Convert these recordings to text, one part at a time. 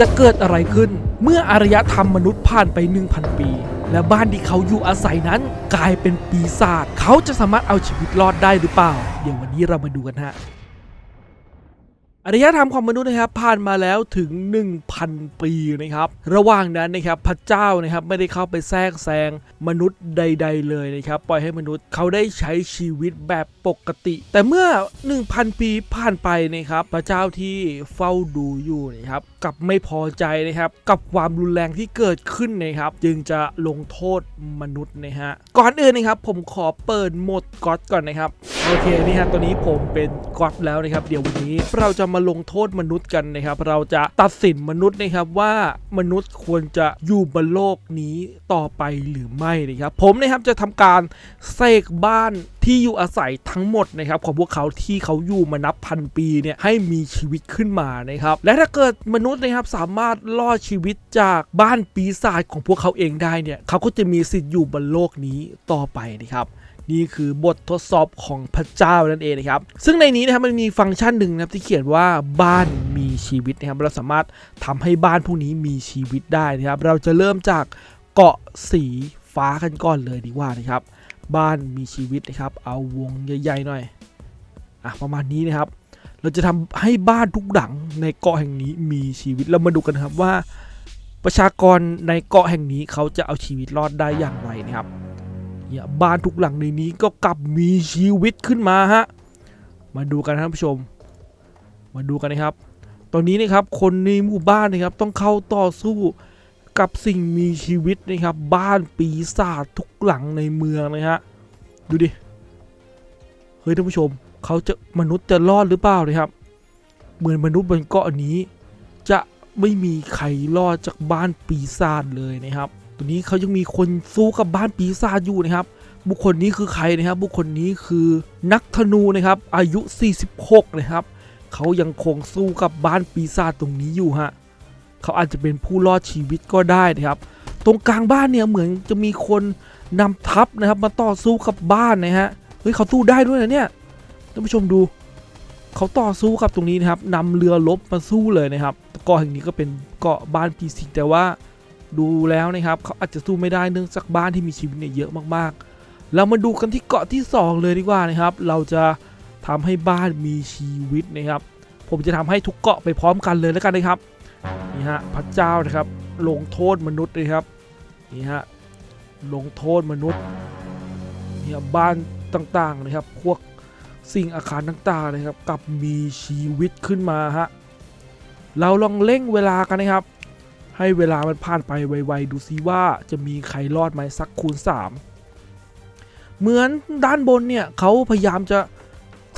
จะเกิดอะไรขึ้น เมื่ออารยธรรมมนุษย์ผ่านไป 1,000 ปี และบ้านที่เขาอยู่อาศัยนั้น กลายเป็นปีศาจเขาจะสามารถเอาชีวิตรอดได้หรือเปล่า เดี๋ยววันนี้เรามาดูกันฮะ อารยธรรมของมนุษย์นะครับผ่านมาแล้วถึง 1,000 ปีนะครับ ระหว่างนั้นนะครับพระเจ้านะครับไม่ได้เข้าไปแทรกแซงมนุษย์ใด ๆ เลยนะครับ ปล่อยให้มนุษย์เขาได้ใช้ชีวิตแบบปกติ แต่เมื่อ 1,000 ปีผ่านไปนะครับ พระเจ้าที่เฝ้าดูอยู่นะครับกับไม่พอใจนะครับกับความรุนแรงที่เกิดขึ้นนะครับ จึงจะลงโทษมนุษย์นะฮะก่อนอื่นนะครับผมขอเปิดโหมดก็อดก่อนนะครับโอเคนี่ฮะตัวนี้ผมเป็นก็อดแล้วนะครับ เดี๋ยววันนี้เราจะมาลงโทษมนุษย์กันนะครับ เราจะตัดสินมนุษย์นะครับว่ามนุษย์ควรจะอยู่บนโลกนี้ต่อไปหรือไม่นะครับผมนะครับจะทำการเสกบ้านที่อยู่อาศัยทั้งหมดนะครับของพวกเขาที่เขาอยู่มานับพันปีเนี่ยให้มีชีวิตขึ้นมานะครับและถ้าเกิดมนุษย์นะครับสามารถรอดชีวิตจากบ้านปีศาจของพวกเขาเองได้เนี่ยเขาก็จะมีสิทธิ์อยู่บนโลกนี้ต่อไปนะครับ นี่คือบททดสอบของพระเจ้านั่นเองนะครับ ซึ่งในนี้นะครับมันมีฟังก์ชันหนึ่งนะครับที่เขียนว่าบ้านมีชีวิตนะครับ เราสามารถทำให้บ้านพวกนี้มีชีวิตได้นะครับ เราจะเริ่มจากเกาะสีฟ้ากันก่อนเลยดีกว่านะครับ บ้านมีชีวิตนะครับ เอาวงใหญ่ๆหน่อยอะประมาณนี้นะครับ เราจะทำให้บ้านทุกหลังในเกาะแห่งนี้มีชีวิตเรามาดูกันครับว่า ประชากรในเกาะแห่งนี้เขาจะเอาชีวิตรอดได้อย่างไรนะครับ เนี่ยบ้านทุกหลังในนี้ก็กลับมีชีวิตขึ้นมาฮะ มาดูกันท่านผู้ชม มาดูกันนะครับ ตอนนี้นะครับคนในหมู่บ้านนะครับต้องเข้าต่อสู้กับสิ่งมีชีวิตนะครับ บ้านปีศาจทุกหลังในเมืองนะฮะ ดูดิ เฮ้ยท่านผู้ชมเขาจะมนุษย์จะรอดหรือเปล่านะครับ เหมือนมนุษย์บนเกาะนี้ จะไม่มีใครรอดจากบ้านปีศาจเลยนะครับ ตัวนี้เขายังมีคนสู้กับบ้านปีศาจอยู่นะครับ บุคคลนี้คือใครนะครับ บุคคลนี้คือนักธนูนะครับ อายุ 46 นะครับ เขายังคงสู้กับบ้านปีศาจตรงนี้อยู่ฮะเขาอาจจะเป็นผู้รอดชีวิตก็ได้นะครับ ตรงกลางบ้านเนี่ยเหมือนจะมีคนนำทัพนะครับ มาต่อสู้กับบ้านนะฮะเฮ้ยเขาสู้ได้ด้วยนะเนี่ยท่านผู้ชมดูเขาต่อสู้กับตรงนี้นะครับนำเรือรบมาสู้เลยนะครับเกาะแห่งนี้ก็เป็นเกาะบ้านปีศาจแต่ว่า ดูแล้วนะครับเขาอาจจะสู้ไม่ได้เนื่องจากบ้านที่มีชีวิตเนี่ยเยอะมากๆ เรามาดูกันที่เกาะที่ 2 เลยดีกว่านะครับ เราจะทำให้บ้านมีชีวิตนะครับ ผมจะทำให้ทุกเกาะไปพร้อมกันเลยแล้วกันนะครับนี่ฮะพระเจ้านะครับ ลงโทษมนุษย์เลยครับนี่ฮะลงโทษมนุษย์เนี่ยบ้านต่างๆนะครับ พวกสิ่งอาคารต่างๆนะครับกลับมีชีวิตขึ้นมาฮะเราลองเร่งเวลากันนะครับ ให้เวลามันผ่านไปไวๆ ดูซิว่าจะมีใครรอดไหมสักคูณ 3 เหมือนด้านบนเนี่ยเขาพยายามจะ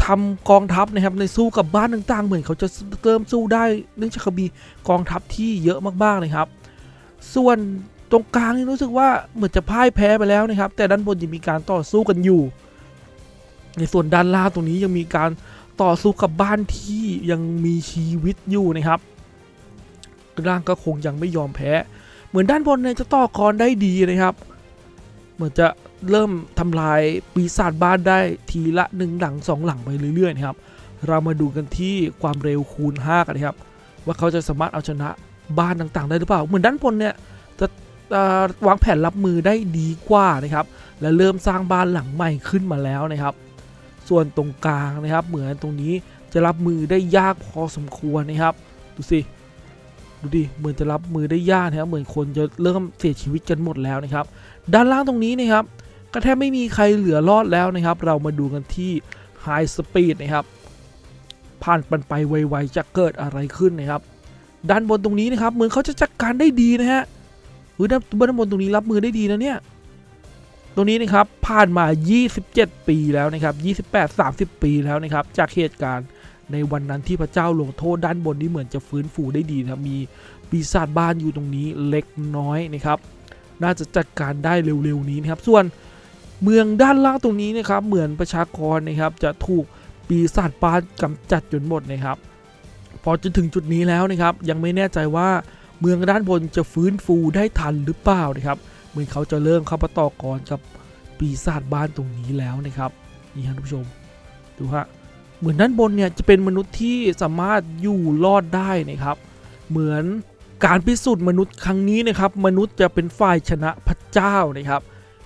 ทำกองทัพนะครับในสู้กับบ้านต่างๆ เหมือนเขาจะเริ่มสู้ได้เนื่องจากเขามีกองทัพที่เยอะมากๆเลยครับ ส่วนตรงกลางนี่รู้สึกว่าเหมือนจะพ่ายแพ้ไปแล้วนะครับ แต่ด้านบนยังมีการต่อสู้กันอยู่ ในส่วนด้านล่างตรงนี้ยังมีการต่อสู้กับบ้านที่ยังมีชีวิตอยู่นะครับ ร่างก็คงยังไม่ยอมแพ้ เหมือนด้านบนเนี่ยจะต่อกรได้ดีนะครับ เหมือนจะเริ่มทำลายปีศาจบ้านได้ทีละหนึ่งหลังสองหลังไปเรื่อยๆนะครับ เรามาดูกันที่ความเร็วคูณ 5 กันนะครับ ว่าเขาจะสามารถเอาชนะบ้านต่างๆ ได้หรือเปล่า เหมือนด้านบนเนี่ยจะวางแผนรับมือได้ดีกว่านะครับ และเริ่มสร้างบ้านหลังใหม่ขึ้นมาแล้วนะครับ ส่วนตรงกลางนะครับ เหมือนตรงนี้จะรับมือได้ยากพอสมควรนะครับ ดูสิ ดูดิเหมือนจะรับมือได้ยากนะครับเหมือนคนจะเริ่มเสียชีวิตกันหมดแล้วนะครับ ด้านล่างตรงนี้นะครับก็แทบไม่มีใครเหลือรอดแล้วนะครับ เรามาดูกันที่ High Speed นะครับ ผ่านปันไปไวๆจะเกิดอะไรขึ้นนะครับ ด้านบนตรงนี้นะครับ เหมือนเขาจะจัดการได้ดีนะฮะเฮ้ยด้านด้านบนตรงนี้รับมือได้ดีนะเนี่ยตรงนี้นะครับผ่านมา 27 ปีแล้วนะครับ 28 30 ปีแล้วนะครับ จากเหตุการณ์ ในวันนั้นที่พระเจ้าลงโทษด้านบนนี้เหมือนจะฟื้นฟูได้ดีนะมีปีศาจบ้านอยู่ตรงนี้เล็กน้อยนะครับ น่าจะจัดการได้เร็วๆนี้นะครับ ส่วนเมืองด้านล่างตรงนี้นะครับ เหมือนประชากรนะครับ จะถูกปีศาจบ้านกำจัดจนหมดนะครับ พอจะถึงจุดนี้แล้วนะครับ ยังไม่แน่ใจว่าเมืองด้านบนจะฟื้นฟูได้ทันหรือเปล่านะครับเหมือนเขาจะเริ่มเข้ามาต่อกรกับปีศาจบ้านตรงนี้แล้วนะครับนี่ฮะท่านผู้ชมดูฮะ เหมือนด้านบนเนี่ยจะเป็นมนุษย์ที่สามารถอยู่รอดได้นะครับ เหมือนการพิสูจน์มนุษย์ครั้งนี้นะครับ มนุษย์จะเป็นฝ่ายชนะพระเจ้านะครับ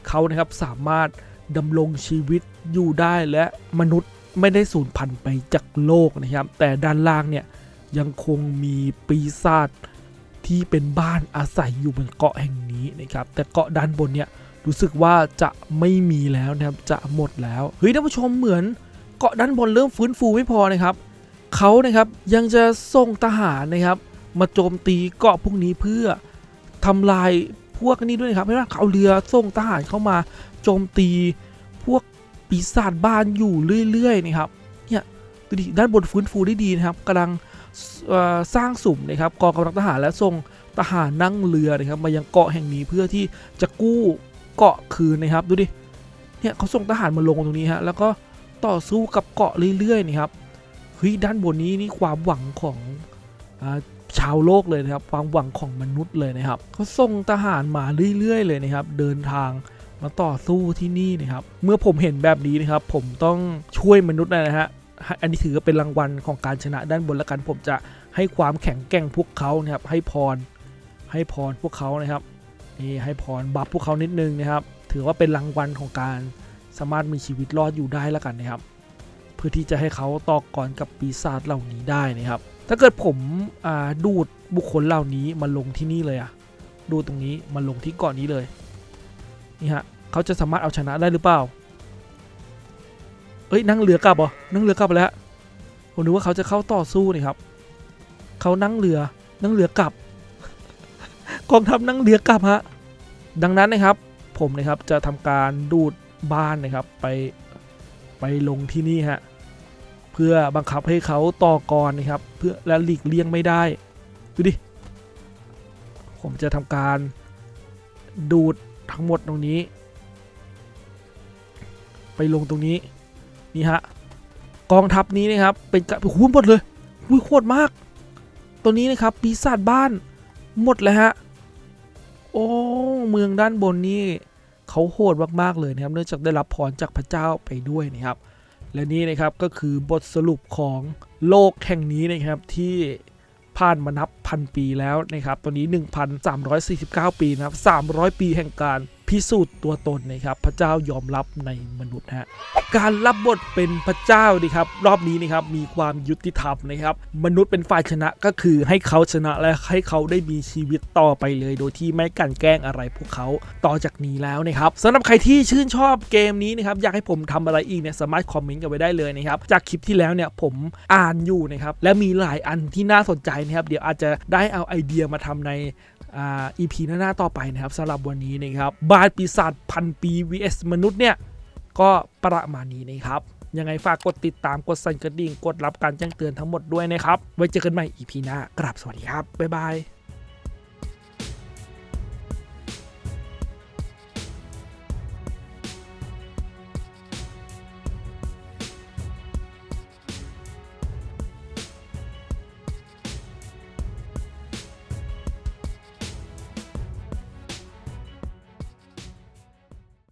เขานะครับสามารถดำรงชีวิตอยู่ได้และมนุษย์ไม่ได้สูญพันธุ์ไปจากโลกนะครับ แต่ด้านล่างเนี่ยยังคงมีปีศาจที่เป็นบ้านอาศัยอยู่บนเกาะแห่งนี้นะครับ แต่เกาะด้านบนเนี่ยรู้สึกว่าจะไม่มีแล้วนะครับจะหมดแล้วเฮ้ยท่านผู้ชมเหมือน เกาะด้านบนเริ่มฟื้นฟูไม่พอนะครับเขานะครับยังจะส่งทหารนะครับ มาโจมตีเกาะพวกนี้เพื่อทำลายพวกนี้ด้วยนะครับไม่ว่าเขาเรือส่งทหารเข้ามาโจมตีพวกปีศาจบ้านอยู่เรื่อยๆนะครับเนี่ยดูดิด้านบนฟื้นฟูได้ดีนะครับกำลังสร้างสุ่มนะครับกองกำลังทหารและส่งทหารนั่งเรือนะครับ มายังเกาะแห่งนี้เพื่อที่จะกู้เกาะคืนนะครับ ดูดิเนี่ยเขาส่งทหารมาลงตรงนี้ฮะแล้วก็ ต่อสู้กับเกาะเรื่อยๆนะครับเฮ้ยด้านบนนี้นี่ความหวังของอชาวโลกเลยนะครับความหวังของมนุษย์เลยนะครับเขาส่งทหารมาเรื่อยๆเลยนะครับ เดินทางมาต่อสู้ที่นี่นะครับ เมื่อผมเห็นแบบนี้นะครับ ผมต้องช่วยมนุษย์นะฮะอันนี้ถือว่าเป็นรางวัลของการชนะด้านบนแล้วกัน ผมจะให้ความแข็งแกร่งพวกเขานะครับ ให้พร ให้พรพวกเขานะครับนี่ให้พรบัฟพวกเขานิดนึงนะครับ ถือว่าเป็นรางวัลของการ สามารถมีชีวิตรอดอยู่ได้แล้วกันนะครับ เพื่อที่จะให้เขาต่อกรกับปีศาจเหล่านี้ได้นะครับ ถ้าเกิดผมดูดบุคคลเหล่านี้มาลงที่นี่เลยอะดูตรงนี้มาลงที่เกาะนนี้เลยนี่ฮะเขาจะสามารถเอาชนะได้หรือเปล่าเอ้ยนั่งเรือกลับเหรอนั่งเรือกลับแล้วผมนึกว่าเขาจะเข้าต่อสู้นี่ครับเขานั่งเรือนั่งเรือกลับกองทัพนั่งเรือกลับฮะดังนั้นนะครับผมนะครับจะทำการดูด บ้านนะครับ ไปไปลงที่นี่ฮะเพื่อบังคับให้เขาต่อกรนะครับ เพื่อและหลีกเลี่ยงไม่ได้ ดูดิ ผมจะทำการดูดทั้งหมดตรงนี้ ไปลงตรงนี้นี่ฮะกองทัพนี้นะครับ เป็นกระโอ้โหมดเลยอุ้ยโคตรมาก ตัวนี้นะครับปีศาจบ้านหมดเลยฮะโอ้เมืองด้านบนนี่ เขาโหดมากๆเลยนะครับ เนื่องจากได้รับพรจากพระเจ้าไปด้วยนะครับ และนี่นะครับก็คือบทสรุปของโลกแห่งนี้นะครับที่ผ่านมานับพันปีแล้วนะครับ ตอนนี้ 1,349 ปีนะครับ 300 ปีแห่งการ พิสูจน์ตัวตนนะครับพระเจ้ายอมรับในมนุษย์ฮะการรับบทเป็นพระเจ้าดีครับ รอบนี้นะครับมีความยุติธรรมนะครับ มนุษย์เป็นฝ่ายชนะก็คือให้เขาชนะและให้เขาได้มีชีวิตต่อไปเลย โดยที่ไม่กันแกล้งอะไรพวกเขาต่อจากนี้แล้วนะครับสำหรับใครที่ชื่นชอบเกมนี้นะครับอยากให้ผมทำอะไรอีกเนี่ยสามารถคอมเมนต์กันไว้ได้เลยนะครับจากคลิปที่แล้วเนี่ยผมอ่านอยู่นะครับและมีหลายอันที่น่าสนใจนะครับเดี๋ยวอาจจะได้เอาไอเดียมาทำใน อีพีหน้าต่อไปนะครับสำหรับวันนี้นะครับ บาดปีศาจพันปี vs มนุษย์เนี่ย ก็ประมาณนี้นะครับ ยังไงฝากกดติดตามกดสั่นกระดิ่ง กดรับการแจ้งเตือนทั้งหมดด้วยนะครับ ไว้เจอกันใหม่อีพีหน้ากราบสวัสดีครับ บ๊ายบาย